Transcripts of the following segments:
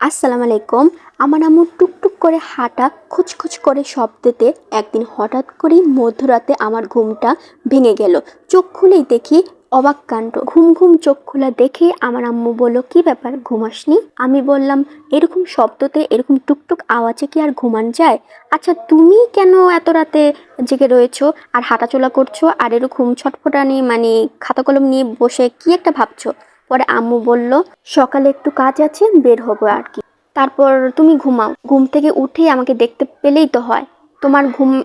আসসালামু আলাইকুম। আমার আম্মু টুকটুক করে হাঁটা, খুচখুচ করে শব্দতে একদিন হঠাৎ করেই মধ্যরাতে আমার ঘুমটা ভেঙে গেল। চোখ খুলেই দেখি অবাক কাণ্ড। ঘুম ঘুম চোখ খোলা দেখে আমার আম্মু বলল, কি ব্যাপার ঘুমাসনি আমি বললাম, এরকম শব্দতে এরকম টুকটুক আওয়াজে কি আর ঘুমান যায়? আচ্ছা তুমি কেন এত রাতে জেগে রয়েছো আর হাঁটাচলা করছ? আর এরকম ছটফটানি মানে খাতা কলম নিয়ে বসে কি একটা ভাবছ? পরে আম্মু বলল, সকালে একটু কাজ আছে, বের হব আর কি। তারপর, তুমি ঘুমাও। ঘুম থেকে উঠেই আমাকে দেখতে পেলেই তো হয়। তোমার ঘুম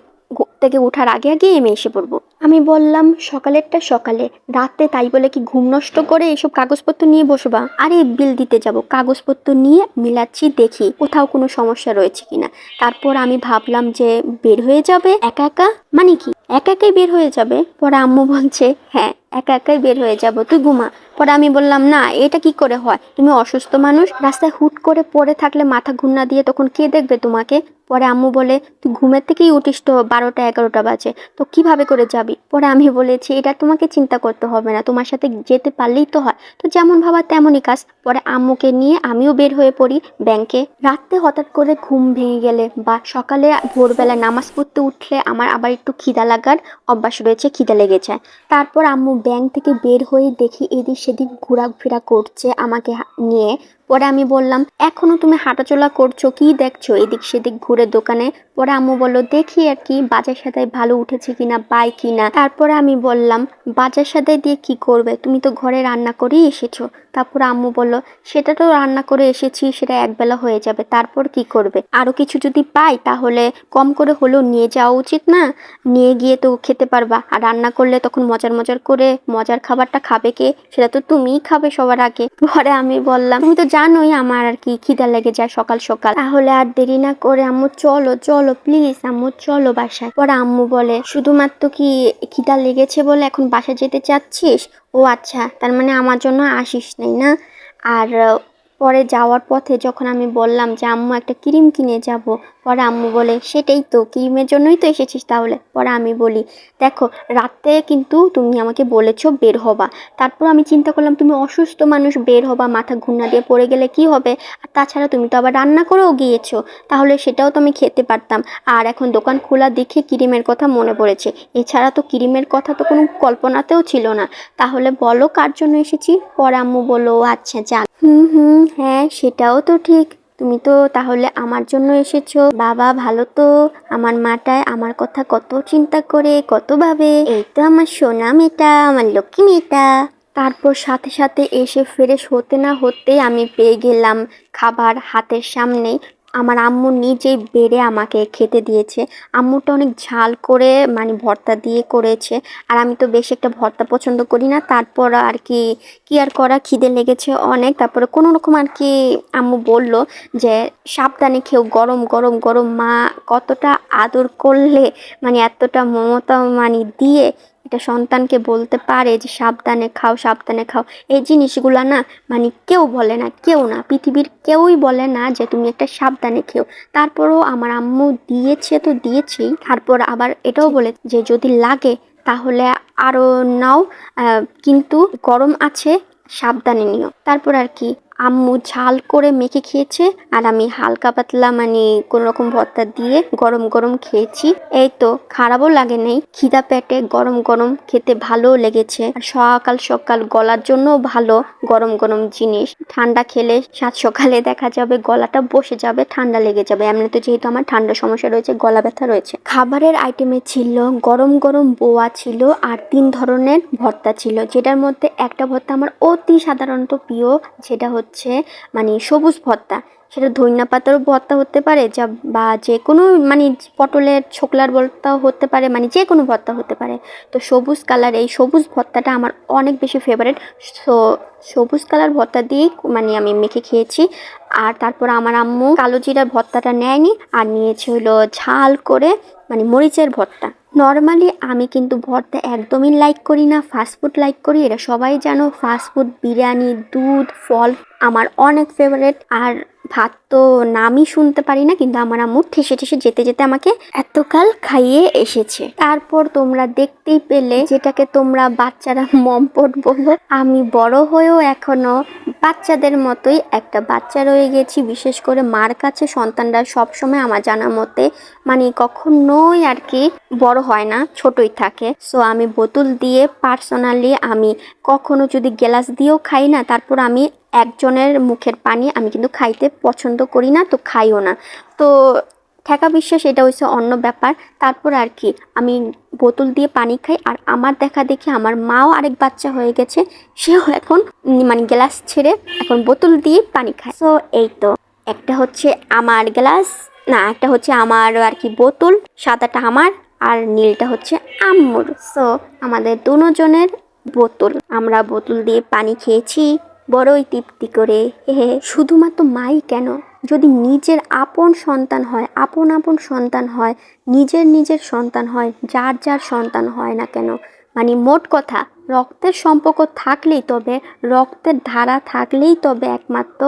থেকে ওঠার আগে আগে আমি এসে পড়ব। আমি বললাম, সকালেরটা সকালে। রাতে তাই বলে কি ঘুম নষ্ট করে এসব কাগজপত্র নিয়ে বসবা? আরে, বিল দিতে যাব। কাগজপত্র নিয়ে মিলাচ্ছি, দেখি কোথাও কোনো সমস্যা রয়েছে কিনা। তারপর আমি ভাবলাম যে, বের হয়ে যাবে একা একা? মানে কি? একা একাই বের হয়ে যাবে? পরে আম্মু বলছে হ্যাঁ। একা একাই বের হয়ে যাব। তুই ঘুমা। পরে আমি বললাম, না, এটা কি করে হয়? তুমি অসুস্থ মানুষ, রাস্তায় হুট করে পড়ে থাকলে মাথা ঘুরনা দিয়ে তখন কে দেখবে তোমাকে? পরে আম্মু বলে, তুই ঘুমের থেকেই উঠিস তো, বারোটা, এগারোটা বাজে। তো কীভাবে করে যাবি? পরে আমি বলেছি, এটা তোমাকে চিন্তা করতে হবে না, তোমার সাথে যেতে পারলেই তো হয়। তো যেমন ভাবা তেমনই কাজ। পরে আম্মুকে নিয়ে আমিও বের হয়ে পড়ি ব্যাংকে। রাত্রে হঠাৎ করে ঘুম ভেঙে গেলে বা সকালে ভোরবেলা নামাজ পড়তে উঠলে আমার আবার একটু খিদা লাগার অভ্যাস রয়েছে, খিদা লেগে যায় তারপর আম্মু ব্যাংক থেকে বের হয়ে দেখি এদিক সেদিক ঘোরাফেরা করছে আমাকে নিয়ে। পরে আমি বললাম, এখনও তুমি হাঁটাচলা করছ, কি দেখছ? এদিক সেদিক ঘুরে দোকানে। পরে আম্মু বলল, দেখি আর কি, বাজার সাদাই ভালো উঠেছে কিনা পাই কিনা? তারপরে আমি বললাম, বাজার সাদাই দিয়ে কি করবে? তুমি তো ঘরে রান্না করেই এসেছ। তারপর আম্মু বলল, সেটা তো রান্না করে এসেছি, সেটা একবেলা হয়ে যাবে, তারপর কি করবে? আরও কিছু যদি পাই, তাহলে কম করে হলেও নিয়ে যাওয়া উচিত না? নিয়ে গিয়ে তো খেতে পারবা, আর রান্না করলে তখন মজার মজার করে মজার খাবারটা খাবে কে? সেটা তো তুমিই খাবে সবার আগে। পরে আমি বললাম, তুমি তো জানোই আমার আর কি খিদা লেগে যায় সকাল সকাল। তাহলে আর দেরি না করে আম্মু, চলো চলো প্লিজ আম্মু, চলো বাসায়। পরে আম্মু বলে, শুধুমাত্র কি খিদা লেগেছে বলে এখন বাসা যেতে চাচ্ছিস? ও আচ্ছা তার মানে আমার জন্য আসিস নাই না? আর, পরে যাওয়ার পথে যখন আমি বললাম যে, আম্মু, একটা ক্রিম কিনে যাব। পরে আম্মু বলে, সেটাই তো, ক্রিমের জন্যই তো এসেছিস তাহলে। পরে আমি বলি, দেখো, রাতে কিন্তু তুমি আমাকে বলেছ বের হবা। তারপর আমি চিন্তা করলাম তুমি অসুস্থ মানুষ, বের হবা, মাথা ঘুরনা দিয়ে পড়ে গেলে কি হবে? আর তাছাড়া তুমি তো আবার রান্না করেও গিয়েছো, তাহলে সেটাও তো আমি খেতে পারতাম। আর এখন দোকান খোলা দেখে ক্রিমের কথা মনে পড়েছে। এছাড়া তো ক্রিমের কথা তো কোনো কল্পনাতেও ছিল না। তাহলে বলো কার জন্য এসেছি? পরে আম্মু বলো আচ্ছা যাক। হুম হুম হ্যাঁ সেটাও তো ঠিক। তুমি তো তাহলে আমার জন্য এসেছ। বাবা, ভালো তো। আমার মাটায় আমার কথা কত চিন্তা করে কত ভাবে এই তো আমার সোনা মেয়েটা, আমার লক্ষ্মী মেয়েটা। তারপর সাথে সাথে এসে ফ্রেশ হতে না হতে আমি পেয়ে গেলাম খাবার হাতের সামনে। আমার আম্মু নিজেই বেড়ে আমাকে খেতে দিয়েছে। আম্মুটা অনেক ঝাল করে মানে ভর্তা দিয়ে করেছে। আর আমি তো বেশি একটা ভর্তা পছন্দ করি না। তারপর আর কি কি আর করা? খিদে লেগেছে অনেক। তারপরে কোনো রকম আর কি আম্মু বলল যে, সাবধানে খেও, গরম গরম গরম। মা কতটা আদর করলে মানে এতটা মমতা মানে দিয়ে এটা সন্তানকে বলতে পারে যে, সাবধানে খাও সাবধানে খাও। এই জিনিসগুলা না মানে কেউ বলে না, কেউ না, পৃথিবীর কেউই বলে না যে, তুমি একটা সাবধানে খেও। তারপরও আমার আম্মু দিয়েছে তো দিয়েছেই তারপর আবার এটাও বলে যে, যদি লাগে, তাহলে আরও নাও। কিন্তু গরম আছে, সাবধানে নিও। তারপর আর কি আম্মু ঝাল করে মেখে খেয়েছে আর আমি হালকা পাতলা মানে কোনো রকম ভর্তা দিয়ে গরম গরম খেয়েছি। এই তো, খারাপও লাগে নেই। খিদা পেটে গরম গরম খেতে ভালোও লেগেছে। আর সকাল সকাল গলার জন্য ভালো গরম গরম জিনিস। ঠান্ডা খেলে সাত সকালে দেখা যাবে গলাটা বসে যাবে, ঠান্ডা লেগে যাবে। এমনিতে যেহেতু আমার ঠান্ডা সমস্যা রয়েছে, গলা ব্যথা রয়েছে। খাবারের আইটেমে ছিল গরম গরম বোয়া ছিল আর তিন ধরনের ভর্তা ছিল, যেটার মধ্যে একটা ভর্তা আমার অতি সাধারণত প্রিয়, যেটা হচ্ছে মানে সবুজ ভর্তা। সেটা ধনিয়া পাতারও ভর্তা হতে পারে যা বা যে কোনো মানে পটলের ছোকলার ভর্তাও হতে পারে মানে যে কোনো ভর্তা হতে পারে। তো সবুজ কালার এই সবুজ ভর্তাটা আমার অনেক বেশি ফেভারিট সো সবুজ কালার ভর্তা দিয়েই মানে আমি মেখে খেয়েছি। আর তারপর আমার আম্মু কালো জিরার ভর্তাটা নেয়নি। আর নিয়েছে হলো ঝাল করে মানে মরিচের ভর্তা। নর্মালি আমি কিন্তু ভর্তা একদমই লাইক করি না ফাস্টফুড লাইক করি। এটা সবাই জানো ফাস্টফুড বিরিয়ানি, দুধ, ফল, আমার অনেক ফেভারেট আর ভাত তো নামই শুনতে পারি না, কিন্তু আমার আম্মু ঠেসে ঠেসে যেতে যেতে আমাকে এতকাল খাইয়ে এসেছে। তারপর তোমরা দেখতেই পেলে যেটাকে তোমরা বাচ্চারা মম্পট বলো, আমি বড় হয়েও এখনও বাচ্চাদের মতোই একটা বাচ্চা রয়ে গেছি, বিশেষ করে মার কাছে সন্তানরা সবসময় আমার জানা মতে মানে কখনোই আর কি বড় হয় না, ছোটই থাকে। সো আমি বোতল দিয়ে পার্সোনালি আমি কখনো যদি গ্লাস দিয়েও খাই না, তারপর আমি একজনের মুখের পানি আমি কিন্তু খাইতে পছন্দ করি না, তো খাইও না। তো ঠেকা বিশ্বাস, এটা হচ্ছে অন্য ব্যাপার। তারপর আর কি, আমি বোতল দিয়ে পানি খাই, আর আমার দেখা দেখি আমার মাও আরেক বাচ্চা হয়ে গেছে, সেও এখন মানে গ্লাস ছেড়ে এখন বোতল দিয়ে পানি খায়। সো এই তো, একটা হচ্ছে আমার গ্লাস, না, একটা হচ্ছে আমার আর কি বোতল, সাদাটা আমার, আর নীলটা হচ্ছে আম্মুর। সো আমাদের দুজনের বোতল, আমরা বোতল দিয়ে পানি খেয়েছি। বড়ই তৃপ্তি করে। শুধুমাত্র মাই কেন? যদি নিজের আপন সন্তান হয়, আপন আপন সন্তান হয়, নিজের নিজের সন্তান হয়, যার যার সন্তান হয় না কেন? মানে মোট কথা, রক্তের সম্পর্ক থাকলেই তবে, রক্তের ধারা থাকলেই তবে একমাত্র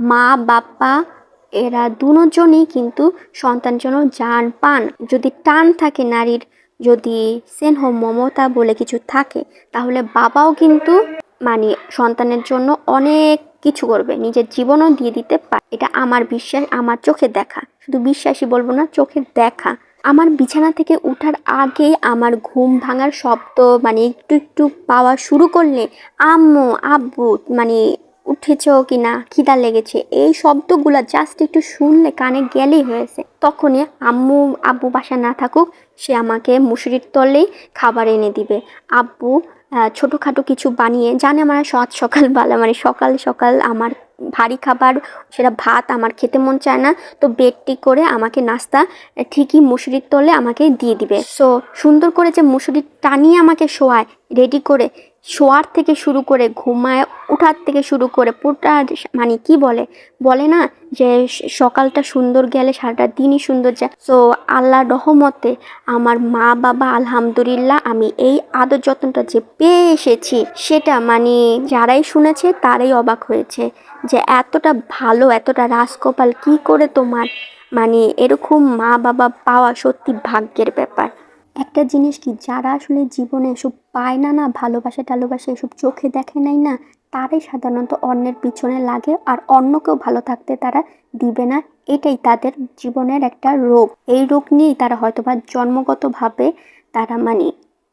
মা বাবা এরা দুজনেই কিন্তু সন্তান জন্য জান পান। যদি টান থাকে নারীর, যদি স্নেহ মমতা বলে কিছু থাকে, তাহলে বাবাও কিন্তু মানে সন্তানের জন্য অনেক কিছু করবে। নিজের জীবনও দিয়ে দিতে পারে। এটা আমার বিশ্বাস, আমার চোখে দেখা। শুধু বিশ্বাসই বলব না চোখের দেখা। আমার বিছানা থেকে উঠার আগে আমার ঘুম ভাঙার শব্দ মানে একটু একটু পাওয়া শুরু করলে, আম্মু, আব্বু মানে উঠেছ কি না খিদা লেগেছে, এই শব্দগুলো জাস্ট একটু শুনলে কানে গেলেই হয়েছে। তখনই আম্মু, আব্বু বাসা না থাকুক, সে আমাকে মুসুরির তলেই খাবার এনে দিবে। আব্বু ছোটোখাটো কিছু বানিয়ে, জানে আমার সৎ সকালবেলা মানে সকাল সকাল আমার ভারী খাবার, সেটা ভাত আমার খেতে মন চায় না, তো বেডটি করে আমাকে নাস্তা ঠিকই মুসুরির তলে আমাকে দিয়ে দিবে। সো সুন্দর করে যে মুসুরির টানিয়ে আমাকে শোয়ায় রেডি করে শোয়ার থেকে শুরু করে ঘুমায় ওঠার থেকে শুরু করে পুরোটা মানে কি বলে? বলে না যে সকালটা সুন্দর গেলে সারাটা দিনই সুন্দর যায়। সো আল্লাহ রহমতে আমার মা, বাবা, আলহামদুলিল্লাহ আমি এই আদর যত্নটা যে পেয়ে এসেছি সেটা মানে যারাই শুনেছে তারাই অবাক হয়েছে যে এতটা ভালো, এতটা রাজকপাল কি করে তোমার? মানে এরকম মা, বাবা পাওয়া সত্যি ভাগ্যের ব্যাপার। একটা জিনিস কি, যারা আসলে জীবনে এসব পায় না না, ভালোবাসা, টালোবাসা, এসব চোখে দেখে নাই না, তারাই সাধারণত অন্যের পিছনে লাগে আর অন্যকেও ভালো থাকতে তারা দিবে না। এটাই তাদের জীবনের একটা রোগ। এই রোগ নিয়েই তারা হয়তোবা জন্মগতভাবে তারা মানে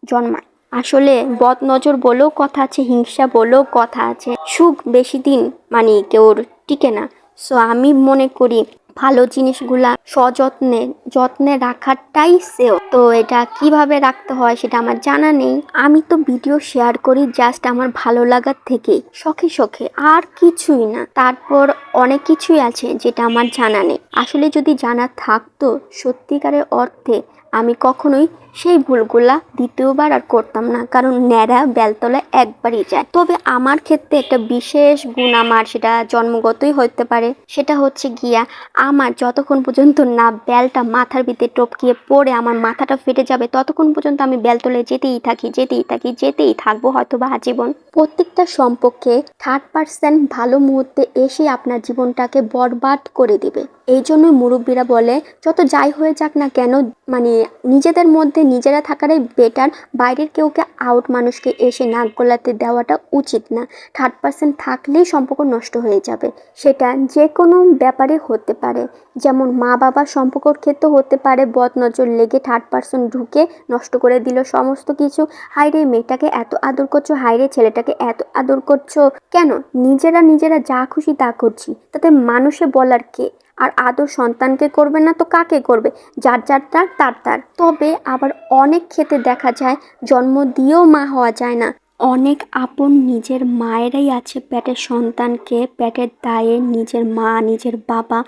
জন্মায়। আসলে বদ নজর বলেও কথা আছে, হিংসা বলেও কথা আছে। সুখ বেশি দিন মানে কেউ টিকে না। সো আমি মনে করি ভালো জিনিসগুলা সযত্নে, যত্নে রাখাটাই সেও। তো এটা কীভাবে রাখতে হয় সেটা আমার জানা নেই। আমি তো ভিডিও শেয়ার করি জাস্ট আমার ভালো লাগার থেকে শখে শখে, আর কিছুই না। তারপর অনেক কিছুই আছে যেটা আমার জানা নেই। আসলে যদি জানা থাকতো, সত্যিকারের অর্থে আমি কখনোই সেই ভুলগুলা দ্বিতীয়বার আর করতাম না, কারণ ন্যাড়া বেলতলা একবারই যায়। তবে আমার ক্ষেত্রে একটা বিশেষ গুণ আমার, সেটা জন্মগতই হতে পারে, সেটা হচ্ছে গিয়া আমার যতক্ষণ পর্যন্ত না বেলটা মাথার ভিতরে টপকিয়ে পড়ে, আমার মাথাটা ফেটে যাবে, ততক্ষণ পর্যন্ত আমি বেলতলে যেতেই থাকি যেতেই থাকি, যেতেই থাকব হয়তো বা আজীবন। প্রত্যেকটা সম্পর্কে থার্ড পার্সেন্ট ভালো মুহূর্তে এসে আপনার জীবনটাকে বরবাদ করে দিবে। এই জন্য মুরব্বীরা বলে, যত যাই হয়ে যাক না কেন মানে নিজেদের মধ্যে নিজেরা থাকাটাই বেটার বাইরের কেউকে আউট মানুষকে এসে নাক গলাতে দেওয়াটা উচিত না। থার্ড পার্সেন্ট থাকলেই সম্পর্ক নষ্ট হয়ে যাবে। সেটা যে কোনো ব্যাপারে হতে পারে। যেমন মা বাবার সম্পর্কর ক্ষেত্রে হতে পারে, বদ নজর লেগে থার্ড পার্সন ঢুকে নষ্ট করে দিল সমস্ত কিছু। হাইরে মেয়েটাকে এত আদর করছ হাইরে ছেলেটাকে এত আদর করছ। কেন? নিজেরা নিজেরা যা খুশি তা করছি। তাতে মানুষে বলার কে? আর আদর সন্তানকে করবে না তো কাকে করবে? যার যার তার তার তার। তবে আবার অনেক ক্ষেত্রে দেখা যায়, জন্ম দিয়েও মা হওয়া যায় না। অনেক আপন নিজের মায়েরাই আছে পেটের সন্তানকে পেটের দায়ে নিজের মা, নিজের বাবা,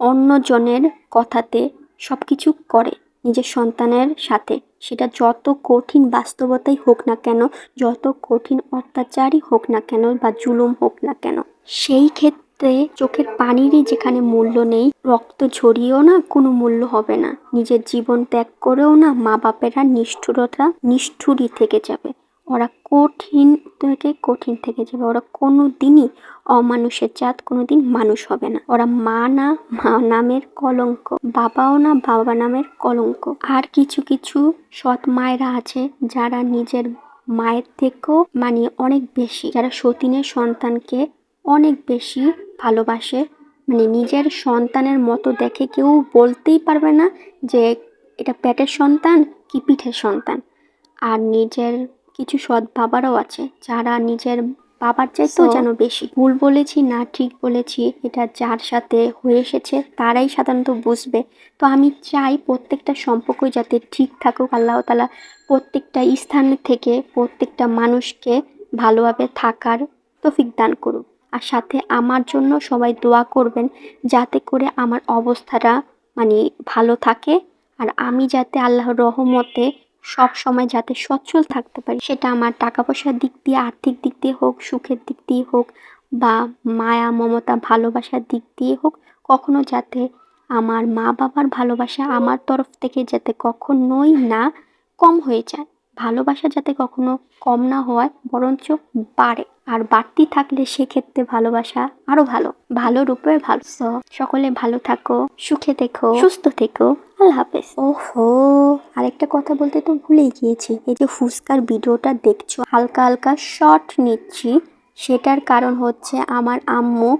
অন্যজনের কথাতে সব কিছু করে নিজের সন্তানের সাথে। সেটা যত কঠিন বাস্তবতাই হোক না কেন, যত কঠিন অত্যাচারই হোক না কেন বা জুলুম হোক না কেন, সেই ক্ষেত্রে চোখের পানিরই যেখানে মূল্য নেই, রক্ত ঝরিয়েও না কোনো মূল্য হবে না। নিজের জীবন ত্যাগ করেও না মা বাপেরা নিষ্ঠুরতা নিষ্ঠুরই থেকে যাবে। ওরা কঠিন থেকে কঠিন থেকে যাবে। ওরা কোনো দিনই অমানুষের জাত কোনো দিন মানুষ হবে না। ওরা মা না, মা নামের কলঙ্ক, বাবাও না বাবা নামের কলঙ্ক। আর কিছু কিছু সৎ মায়েরা আছে যারা নিজের মায়ের থেকেও মানে অনেক বেশি। যারা সতীনের সন্তানকে অনেক বেশি ভালোবাসে। মানে নিজের সন্তানের মতো দেখে কেউ বলতেই পারবে না যে এটা পেটের সন্তান কি পিঠের সন্তান। আর নিজের কিছু সৎ বাবারাও আছে যারা নিজের বাবার চাইতেও যেন বেশি। ভুল বলেছি না ঠিক বলেছি এটা যার সাথে হয়ে এসেছে তারাই সাধারণত বুঝবে। তো আমি চাই প্রত্যেকটা সম্পর্কই যাতে ঠিক থাকুক। আল্লাহ তালা প্রত্যেকটা স্থান থেকে প্রত্যেকটা মানুষকে ভালোভাবে থাকার তৌফিক দান করুক। আর সাথে আমার জন্য সবাই দোয়া করবেন যাতে করে আমার অবস্থাটা মানে ভালো থাকে। আর আমি যাতে আল্লাহর রহমতে সব সময় যাতে সচ্ছল থাকতে পারি, সেটা আমার টাকা পয়সার দিক দিয়ে, আর্থিক দিক দিয়ে হোক, সুখের দিক দিয়ে হোক বা মায়া, মমতা, ভালোবাসার দিক দিয়ে হোক, কখনো যাতে আমার মা বাবার ভালোবাসা আমার তরফ থেকে যাতে কখনোই না কম হয়ে যায়। ভালোবাসা যাতে কখনো কম না হয় বরঞ্চ বাড়ে। আর বাড়তি থাকলে সেক্ষেত্রে ভালোবাসা আরও ভালো ভালো রূপে ভালো। সকলে ভালো থাকো সুখে থেকো সুস্থ থেকো। আল্লাহ হাফেজ। ওহো আরেকটা কথা বলতে তো ভুলেই গিয়েছি। এই যে ফুচকার ভিডিওটা দেখছ হালকা হালকা শর্ট নিচ্ছি। সেটার কারণ হচ্ছে আমার আম্মু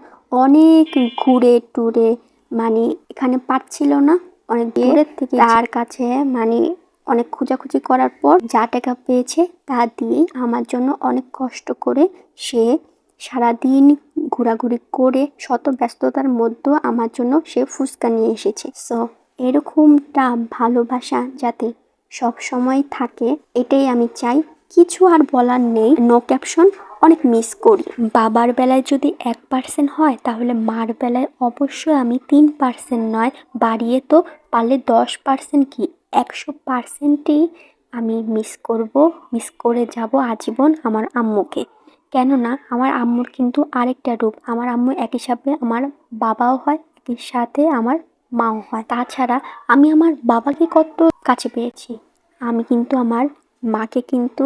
অনেক ঘুরে টুরে মানে এখানে পাচ্ছিল না অনেক দূরের থেকে। তার কাছে মানে অনেক খোঁজাখুঁজি করার পর যা টাকা পেয়েছে তা দিয়েই আমার জন্য অনেক কষ্ট করে সে সারাদিন ঘোরাঘুরি করে শত ব্যস্ততার মধ্যেও আমার জন্য সে ফুচকা নিয়ে এসেছে। সো এরকমটা ভালোবাসা যাতে সব সময় থাকে, এটাই আমি চাই। কিছু আর বলার নেই। নো ক্যাপশন অনেক মিস করি। বাবার বেলায় যদি এক পার্সেন্ট হয়, তাহলে মার বেলায় অবশ্যই আমি তিন পার্সেন্ট নয়, বাড়িয়ে তো পারলে দশ পার্সেন্ট কি? একশো পার্সেন্টই আমি মিস করব মিস করে যাব আজীবন আমার আম্মুকে। কেননা আমার আম্মুর কিন্তু আরেকটা রূপ, আমার আম্মু একই সাথে আমার বাবাও হয়, একই সাথে আমার মাও হয়। তাছাড়া আমি আমার বাবাকে কত কাছে পেয়েছি? আমি কিন্তু আমার মাকে কিন্তু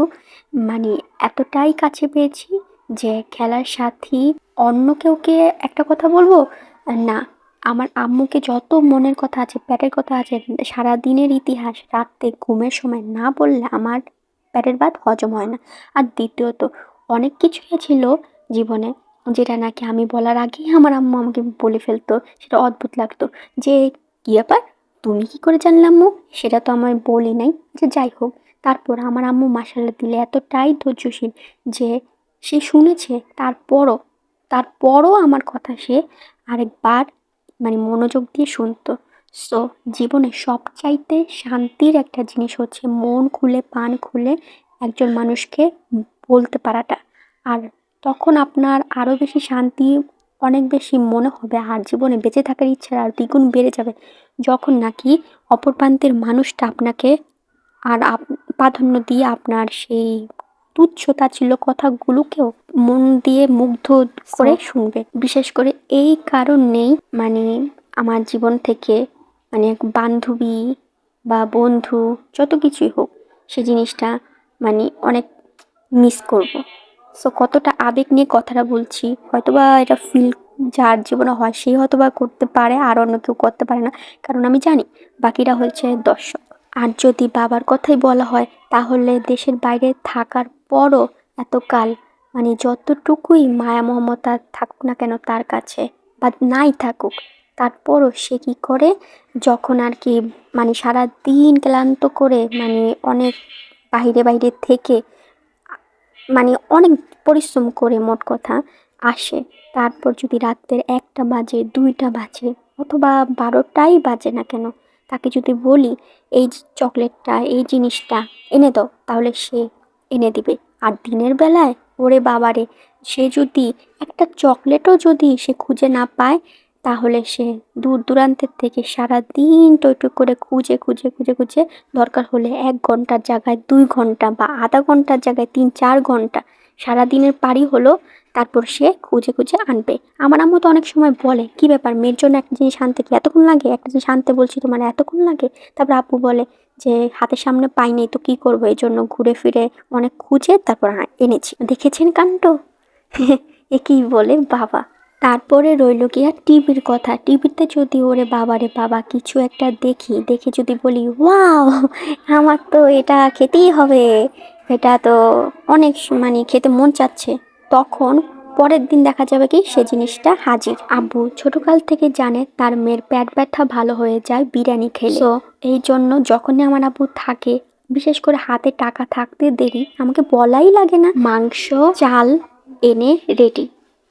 মানে এতটাই কাছে পেয়েছি যে খেলার সাথী অন্য কেউকে একটা কথা বলব? না আমার আম্মুকে যত মনের কথা আছে, পেটের কথা আছে সারা দিনের ইতিহাস, রাত্রে ঘুমের সময় না বললে আমার পেটের ভাত হজম হয় না। আর দ্বিতীয়ত, অনেক কিছুই ছিল জীবনে যেটা নাকি আমি বলার আগেই আমার আম্মু আমাকে বলে ফেলতো, সেটা অদ্ভুত লাগতো। যে, কী ব্যাপার? তুমি কি করে জানলে আম্মু? সেটা তো আমার বলি নাই। যে, যাই হোক, তারপর আমার আম্মু মাসাল্লা দিলে এতটাই ধৈর্যশীল যে, সে শুনেছে, তারপরও তারপরও আমার কথা সে আরেকবার মানে মনোযোগ দিয়ে শুনতো। সো জীবনে সবচাইতে শান্তির একটা জিনিস হচ্ছে মন খুলে, পান খুলে একজন মানুষকে বলতে পারাটা। আর তখন আপনার আরও বেশি শান্তি, অনেক বেশি মনে হবে, আর জীবনে বেঁচে থাকার ইচ্ছা আর দ্বিগুণ বেড়ে যাবে যখন নাকি অপর প্রান্তের মানুষটা আপনাকে আর প্রাধান্য দিয়ে আপনার সেই তুচ্ছ তাচ্ছিল্য কথাগুলোকেও মন দিয়ে মুগ্ধ করে শুনবে। বিশেষ করে এই কারণেই মানে আমার জীবন থেকে মানে এক বান্ধবী বা বন্ধু যত কিছুই হোক সে জিনিসটা মানে অনেক মিস করব। সো কতটা আবেগ নিয়ে কথাটা বলছি হয়তোবা এটা ফিল যার জীবনে হয় সেই হয়তোবা করতে পারে আর অন্য কেউ করতে পারে না। কারণ আমি জানি বাকিরা হচ্ছে দর্শক। আর যদি বাবার কথাই বলা হয়, তাহলে দেশের বাইরে থাকার পরও এতকাল মানে যতটুকুই মায়া মমতা থাকুক না কেন তার কাছে বা নাই থাকুক, তারপরও সে কী করে? যখন আর কি মানে সারা দিন ক্লান্ত করে মানে অনেক বাইরে বাইরে থেকে মানে অনেক পরিশ্রম করে মোট কথা আসে, তারপর যদি রাতের একটা বাজে, দুইটা বাজে, অথবা বারোটাই বাজে না কেন তাকে যদি বলি, এই চকলেটটা, এই জিনিসটা এনে দাও, তাহলে সে এনে দিবে। আর দিনের বেলায়, ওরে বাবারে, সে যদি একটা চকলেটও যদি সে খুঁজে না পায়, তাহলে সে দূর দূরান্তের থেকে সারা দিন টইটুক করে খুঁজে খুঁজে খুঁজে খুঁজে দরকার হলে এক ঘণ্টার জায়গায় দুই ঘণ্টা বা আধা ঘণ্টার জায়গায় তিন চার ঘণ্টা সারা দিনের পারি হলো, তারপর সে খুঁজে খুঁজে আনবে। আমার আম্মু তো অনেক সময় বলে, কি ব্যাপার, মেয়ের জন্য একটা জিনিস আনতে কি এতক্ষণ লাগে? একটা জিনিস আনতে বলছি তোমার এতক্ষণ লাগে? তারপর আপু বলে, যে হাতের সামনে পাইনি তো কি করব? এই জন্য ঘুরে ফিরে অনেক খুঁজে তারপর এনেছি। দেখেছেন কাণ্ড? এ কি বলে, বাবা। তারপরে রইল আর টিভির কথা। টিভিতে যদি ওরে বাবারে বাবা কিছু একটা দেখি, দেখে যদি বলি, ওয়াও, আমার তো এটা খেতেই হবে। এটা তো অনেক মানে খেতে মন চাচ্ছে। তখন পরের দিন দেখা যাবে কি সে জিনিসটা হাজির। আব্বু ছোটকাল থেকে জানে তার মেয়ের প্যাট ব্যথা ভালো হয়ে যায়, বিরিয়ানি খেলে। তো এই জন্য যখনই আমার আব্বু থাকে, বিশেষ করে হাতে টাকা থাকতে দেরি, আমাকে বলাই লাগে না। মাংস, চাল এনে রেডি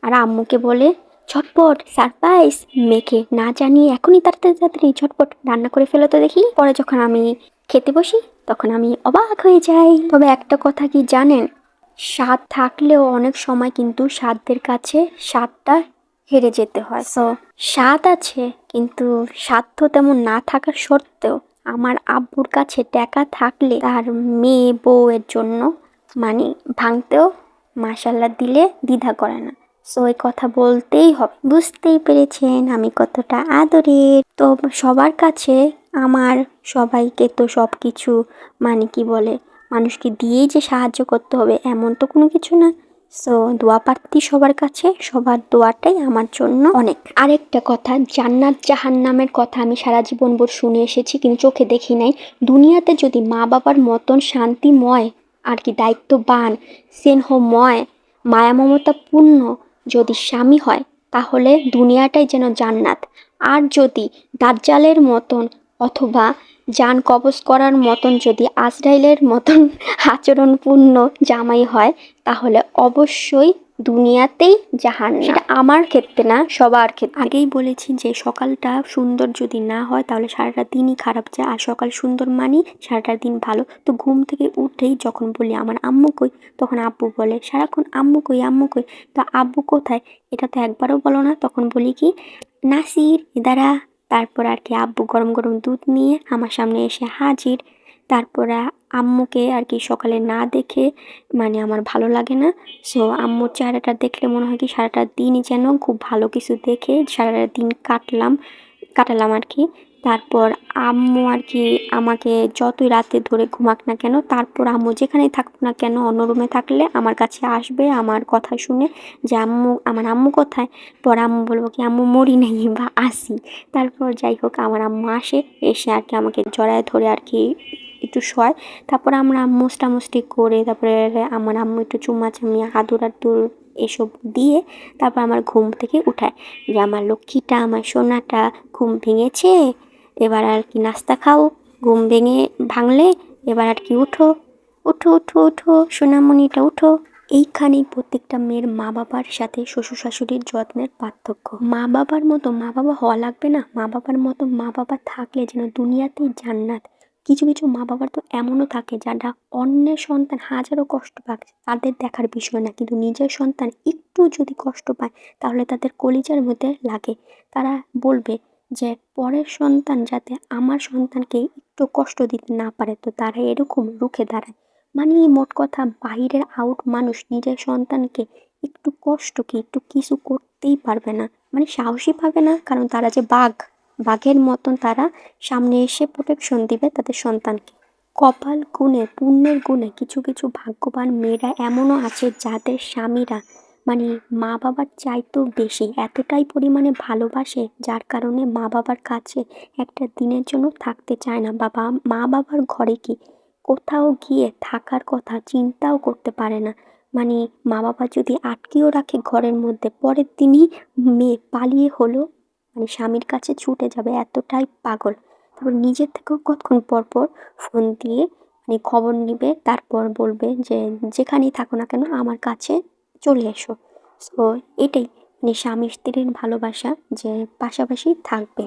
আর আম্মুকে বলে, ঝটপট সারপ্রাইজ মেখে না জানিয়ে এখনই তাড়াতাড়ি তাড়াতাড়ি ঝটপট রান্না করে ফেলো তো দেখি। পরে যখন আমি খেতে বসি, তখন আমি অবাক হয়ে যাই। তবে একটা কথা কি জানেন? স্বাদ থাকলেও অনেক সময় কিন্তু স্বাদদের কাছে স্বাদটা হেরে যেতে হয়। সো স্বাদ আছে, কিন্তু স্বাদ তো তেমন না থাকার সত্ত্বেও আমার আব্বুর কাছে টাকা থাকলে তার মেয়ে বউয়ের জন্য মানে ভাঙতেও মাসাল্লা দিলে দ্বিধা করে না। সো এই কথা বলতেই হবে। বুঝতেই পেরেছেন আমি কতটা আদরের। তো সবার কাছে আমার সবাইকে তো সব কিছু মানে কি বলে, মানুষকে দিয়েই যে সাহায্য করতে হবে এমন তো কোনো কিছু না। সো দোয়া প্রার্থী সবার কাছে, সবার দোয়াটাই আমার জন্য অনেক। আরেকটা কথা, জান্নাত জাহান্নামের কথা আমি সারা জীবন ভর শুনে এসেছি, কিন্তু চোখে দেখি নাই। দুনিয়াতে যদি মা বাবার মতন শান্তিময় আর কি দায়িত্ববান, স্নেহময় মায়া মমতাপূর্ণ যদি স্বামী হয়, তাহলে দুনিয়াটাই যেন জান্নাত। আর যদি দাজ্জালের মতন অথবা যান কবজ করার মতন যদি আজরাইলের মতন আচরণপূর্ণ জামাই হয়, তাহলে অবশ্যই দুনিয়াতেই জাহান। সেটা আমার ক্ষেত্রে না সবার ক্ষেত্রে। আগেই বলেছি যে সকালটা সুন্দর যদি না হয় তাহলে সারাটা দিনই খারাপ যায়। আর সকাল সুন্দর মানি সারাটা দিন ভালো। তো ঘুম থেকে উঠেই যখন বলি আমার আম্মু কই? তখন আব্বু বলে সারাক্ষণ আম্মু কই আম্মু কই? তো আব্বু কোথায়? এটা তো একবারও বলো না। তখন বলি কি নাসির দাঁড়া। তারপর আর কি আব্বু গরম গরম দুধ নিয়ে আমার সামনে এসে হাজির। তারপরে আম্মুকে আর কি সকালে না দেখে মানে আমার ভালো লাগে না। সো আম্মুর চেহারাটা দেখলে মনে হয় কি সারাটা দিনই যেন খুব ভালো কিছু দেখে সারাটা দিন কাটলাম, কাটালাম আর কি। তারপর আম্মু আর কি আমাকে যতই রাতে ধরে ঘুমাক না কেন, তারপর আম্মু যেখানেই থাকুক না কেন, অন্য রুমে থাকলে আমার কাছে আসবে, আমার কথা শুনে যে আম্মু, আমার আম্মু কোথায়? পর আম্মু বলব কি, আম্মু, মরি নাই বা আসি। তারপর যাই হোক, আমার আম্মু আসে, এসে আর কি আমাকে জড়ায় ধরে আর কি একটু শয়। তারপর আমরা মোস্টামুষ্টি করে তারপরে আমার আম্মু একটু চুমাচামি আদুর আদুর এসব দিয়ে তারপর আমার ঘুম থেকে উঠায় যে আমার লক্ষ্মীটা, আমার সোনাটা ঘুম ভেঙেছে, এবার আর কি নাস্তা খাও, ঘুম ভেঙে ভাঙলে এবার আর কি উঠো উঠো উঠো উঠো, সোনামণিটা উঠো। এইখানেই প্রত্যেকটা মেয়ের মা বাবার সাথে শ্বশুর শাশুড়ির যত্নের পার্থক্য। মা বাবার মতো মা বাবা হওয়া লাগবে না। মা বাবার মতো মা বাবা থাকলে যেন দুনিয়াতেই জান্নাত। কিছু কিছু মা বাবার তো এমনও থাকে যারা অন্যের সন্তান হাজারো কষ্ট পাক তাদের দেখার বিষয় না। কিন্তু নিজের সন্তান একটু যদি কষ্ট পায়, তাহলে তাদের কলিজার মধ্যে লাগে। তারা বলবে যে, পরের সন্তান যাতে আমার সন্তানকে একটু কষ্ট দিতে না পারে, তো তারা এরকম রুখে দাঁড়ায়। মানে মোট কথা, বাইরের আউট মানুষ নিজের সন্তানকে একটু কষ্ট কি একটু কিছু করতেই পারবে না। মানে সাহসী পাবে না, কারণ তারা যে বাঘ। বাঘের মতন তারা সামনে এসে প্রোটেকশন দিবে তাদের সন্তানকে। কপাল গুণে, পুণ্যের গুণে কিছু কিছু ভাগ্যবান মেয়েরা এমনও আছে যাদের স্বামীরা মানে মা বাবার চাইতেও বেশি, এতটাই পরিমাণে ভালোবাসে যার কারণে মা বাবার কাছে একটা দিনের জন্য থাকতে চায় না। বাবা মা বাবার ঘরে কি কোথাও গিয়ে থাকার কথা চিন্তাও করতে পারে না। মানে মা বাবা যদি আটকেও রাখে ঘরের মধ্যে, পরের দিনই মেয়ে পালিয়ে হলো মানে স্বামীর কাছে ছুটে যাবে, এতটাই পাগল। তারপর নিজের থেকেও কতক্ষণ পর পর ফোন দিয়ে মানে খবর নিবে, তারপর বলবে যে, যেখানেই থাকো না কেন, আমার কাছে চলে এসো। সো এটাই মানে স্বামী স্ত্রীর ভালোবাসা যে পাশাপাশি থাকবে।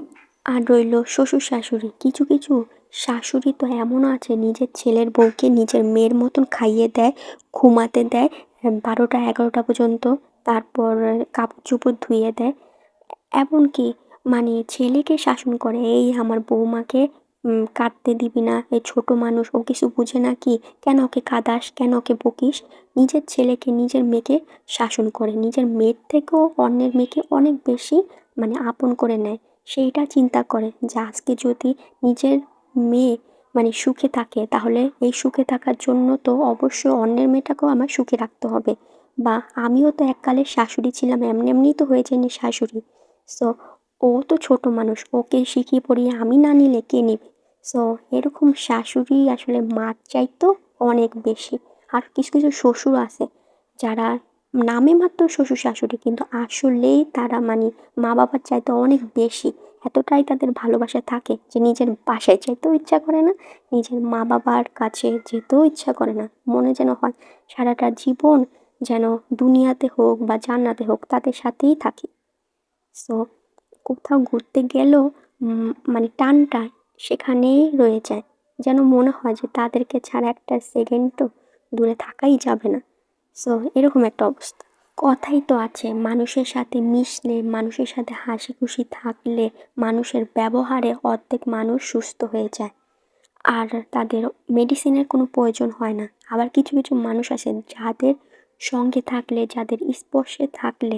আর রইল শ্বশুর শাশুড়ি। কিছু কিছু শাশুড়ি তো এমনও আছে, নিজের ছেলের বউকে নিজের মেয়ের মতন খাইয়ে দেয়, ঘুমাতে দেয়, বারোটা, এগারোটা পর্যন্ত, তারপর কাপড় চোপড় ধুয়ে দেয়। এমনকি মানে ছেলেকে শাসন করে, এই আমার বৌমাকে কাঁদতে দিবি না এই ছোট মানুষ, ও কিছু বুঝে না কি? কেন ওকে কাঁদাস? কেন ওকে বকিস? নিজের ছেলেকে, নিজের মেয়েকে শাসন করে। নিজের মেয়ের থেকেও অন্যের মেয়েকে অনেক বেশি মানে আপন করে নেয়। সেইটা চিন্তা করে যে আজকে যদি নিজের মেয়ে মানে সুখে থাকে, তাহলে এই সুখে থাকার জন্য তো অবশ্যই অন্যের মেয়েটাকেও আমার সুখে রাখতে হবে। বা আমিও তো এককালে শাশুড়ি ছিলাম, এমনি এমনিই তো হয়ে যায়নি শাশুড়ি। সো ও তো ছোট মানুষ, ওকে শিখিয়ে পড়িয়ে আমি না নিলে কে নেবে? সো এরকম শাশুড়ি আসলে মার চাইতো অনেক বেশি। আর কিছু কিছু শ্বশুর আছে যারা নামে মাত্র শ্বশুর শাশুড়ি, কিন্তু আসলেই তারা মানে মা বাবার চাইতে অনেক বেশি। এতটাই তাদের ভালোবাসা থাকে যে নিজের বাসায় যেতেও ইচ্ছা করে না, নিজের মা বাবার কাছে যেতেও ইচ্ছা করে না। মনে যেন হয় সারাটা জীবন যেন দুনিয়াতে হোক বা জান্নাতে হোক তাদের সাথেই থাকি। সো কোথাও ঘুরতে গেলেও মানে টানটা সেখানেই রয়ে যায়। যেন মনে হয় যে তাদেরকে ছাড়া একটা সেকেন্ডও দূরে থাকাই যাবে না। সো এরকম একটা অবস্থা। কথাই তো আছে, মানুষের সাথে মিশলে, মানুষের সাথে হাসি খুশি থাকলে মানুষের ব্যবহারে অর্ধেক মানুষ সুস্থ হয়ে যায়। আর তাদের মেডিসিনের কোনো প্রয়োজন হয় না। আবার কিছু কিছু মানুষ আছে যাদের সঙ্গে থাকলে, যাদের স্পর্শে থাকলে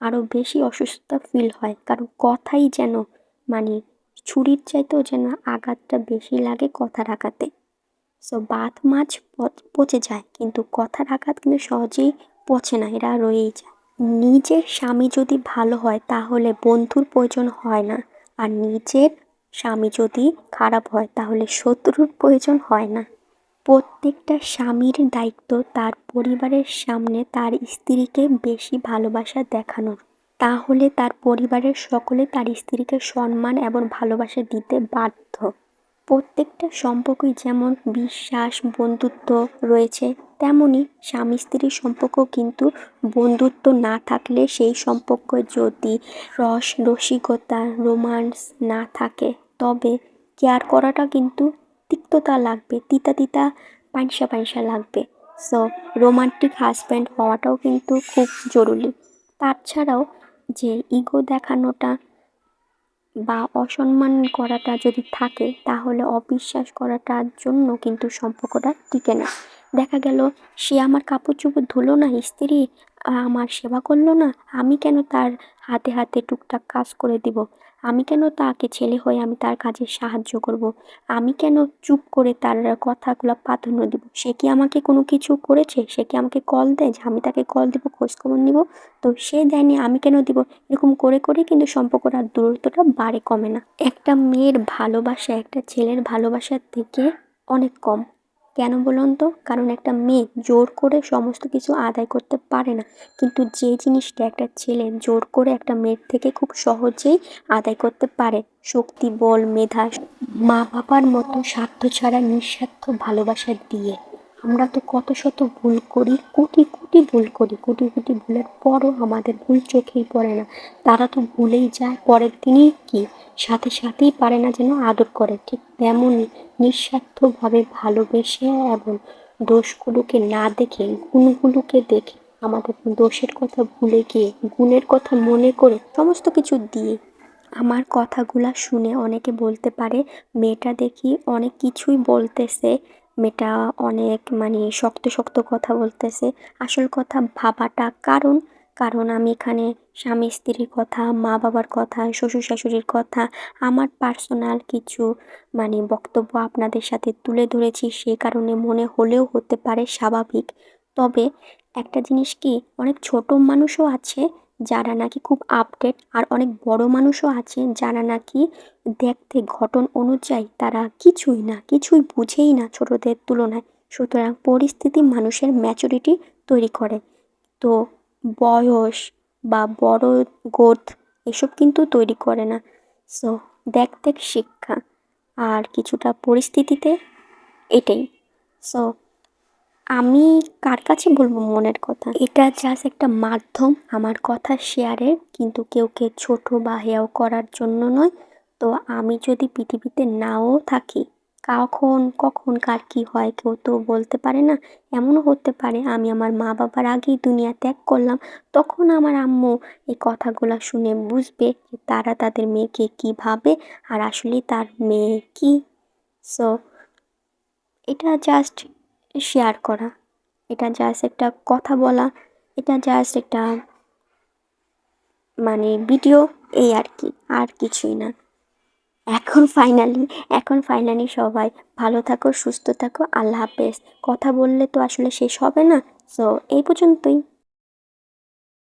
আরও বেশি অসুস্থতা ফিল হয়। কারণ কথাই যেন মানে ছুরির চাইতেও যেন আঘাতটা বেশি লাগে কথার আঘাতে সো বাত মাছ পচে যায়, কিন্তু কথার আঘাত কিন্তু সহজেই পচে না, এরা রয়েই যায়। নিজের স্বামী যদি ভালো হয়, তাহলে বন্ধুর প্রয়োজন হয় না। আর নিজের স্বামী যদি খারাপ হয়, তাহলে শত্রুর প্রয়োজন হয় না। প্রত্যেকটা স্বামীর দায়িত্ব তার পরিবারের সামনে তার স্ত্রীকে বেশি ভালোবাসা দেখানোর। তাহলে তার পরিবারের সকলে তার স্ত্রীকে সম্মান এবং ভালোবাসা দিতে বাধ্য। প্রত্যেকটা সম্পর্কই যেমন বিশ্বাস, বন্ধুত্ব রয়েছে তেমনই স্বামী স্ত্রীর সম্পর্ক কিন্তু বন্ধুত্ব না থাকলে সেই সম্পর্ক যদি রস, রসিকতা, রোমান্স না থাকে, তবে কেয়ার করাটা কিন্তু তিক্ততা লাগবে, তিতা তিতা পাইসা পাইসা লাগবে। সো রোমান্টিক হাজব্যান্ড হওয়াটাও কিন্তু খুব জরুরি। তাছাড়াও যে ইগো দেখানোটা বা অসম্মান করাটা যদি থাকে, তাহলে অবিশ্বাস করাটার জন্য কিন্তু সম্পর্কটা টিকে না। দেখা গেল, সে আমার কাপড় চোপড় ধুলো না, স্ত্রী আমার সেবা করল না, আমি কেন তার হাতে হাতে টুকটাক কাজ করে দিব? আমি কেন তাকে ছেলে হয়ে আমি তার কাজে সাহায্য করব। আমি কেন চুপ করে তার কথাগুলো প্রাধান্য দিব? সে কি আমাকে কোনো কিছু করেছে? সে কি আমাকে কল দেয় যে আমি তাকে কল দিব, খোঁজখবর নিব? তো সে দেয়নি, আমি কেন দিব? এরকম করে করে কিন্তু সম্পর্কটার দূরত্বটা বাড়ে, কমে না। একটা মেয়ের ভালোবাসা একটা ছেলের ভালোবাসার থেকে অনেক কম। কেন বলুন তো? কারণ একটা মেয়ে জোর করে সমস্ত কিছু আদায় করতে পারে না। কিন্তু যে জিনিসটা একটা ছেলে জোর করে একটা মেয়ের থেকে খুব সহজেই আদায় করতে পারে, শক্তি, বল, মেধা মা বাবার মতো স্বার্থ ছাড়া নিঃস্বার্থ ভালোবাসা দিয়ে। আমরা তো কত শত ভুল করি, কোটি কোটি ভুল করি, কোটি কোটি ভুলের পরও আমাদের ভুল চোখেই পড়ে না। তারা তো ভুলেই যায়, পরের দিনই কি? সাথে সাথেই পারে না যেন আদর করে, ঠিক তেমনই নিঃস্বার্থভাবে ভালোবেসে এবং দোষগুলোকে না দেখে, গুণগুলোকে দেখে আমাদের দোষের কথা ভুলে গিয়ে, গুণের কথা মনে করে সমস্ত কিছু দিয়ে। আমার কথাগুলা শুনে অনেকে বলতে পারে, মেয়েটা দেখি অনেক কিছুই বলতেছে মেয়েটা অনেক মানে শক্ত শক্ত কথা বলতেছে। আসল কথা ভাবাটা কারণ। কারণ আমি এখানে স্বামী স্ত্রীর কথা, মা বাবার কথা, শ্বশুর শাশুড়ির কথা, আমার পার্সোনাল কিছু মানে বক্তব্য আপনাদের সাথে তুলে ধরেছি, সে কারণে মনে হলেও হতে পারে স্বাভাবিক। তবে একটা জিনিস কি, অনেক ছোট মানুষও আছে যারা নাকি খুব আপডেট আর অনেক বড় মানুষও আছে, যারা নাকি দেখতে ঘটন অনুযায়ী তারা কিছুই না, কিছুই বুঝেই না ছোটদের তুলনায়। সুতরাং পরিস্থিতি মানুষের ম্যাচুরিটি তৈরি করে। তো বয়স বা বড় গোদ এসব কিন্তু তৈরি করে না। সো দেখ দেখ শিক্ষা। আর কিছুটা পরিস্থিতিতে এটাই। সো আমি কার কাছে বলব মনের কথা? এটা জাস্ট একটা মাধ্যম, আমার কথা শেয়ারের কিন্তু কেউ কে ছোট বা হেয়াও করার জন্য নয়। তো আমি যদি পৃথিবীতে নাও থাকি, কখন কখন, কার কী হয় কেউ তো বলতে পারে না। এমনও হতে পারে, আমি আমার মা বাবার আগেই দুনিয়া ত্যাগ করলাম, তখন আমার আম্মু এই কথাগুলো শুনে বুঝবে তারা তাদের মেয়েকে কী ভাবে আর আসলে তার মেয়ে কী। সো এটা জাস্ট শেয়ার করা। এটা জাস্ট একটা কথা বলা, এটা জাস্ট একটা মানে ভিডিও এই আর কি, আর কিছুই না। এখন ফাইনালি এখন ফাইনালি সবাই ভালো থাকো, সুস্থ থাকো, আল্লাহ হাফেজ। কথা বললে তো আসলে শেষ হবে না। সো এই পর্যন্তই।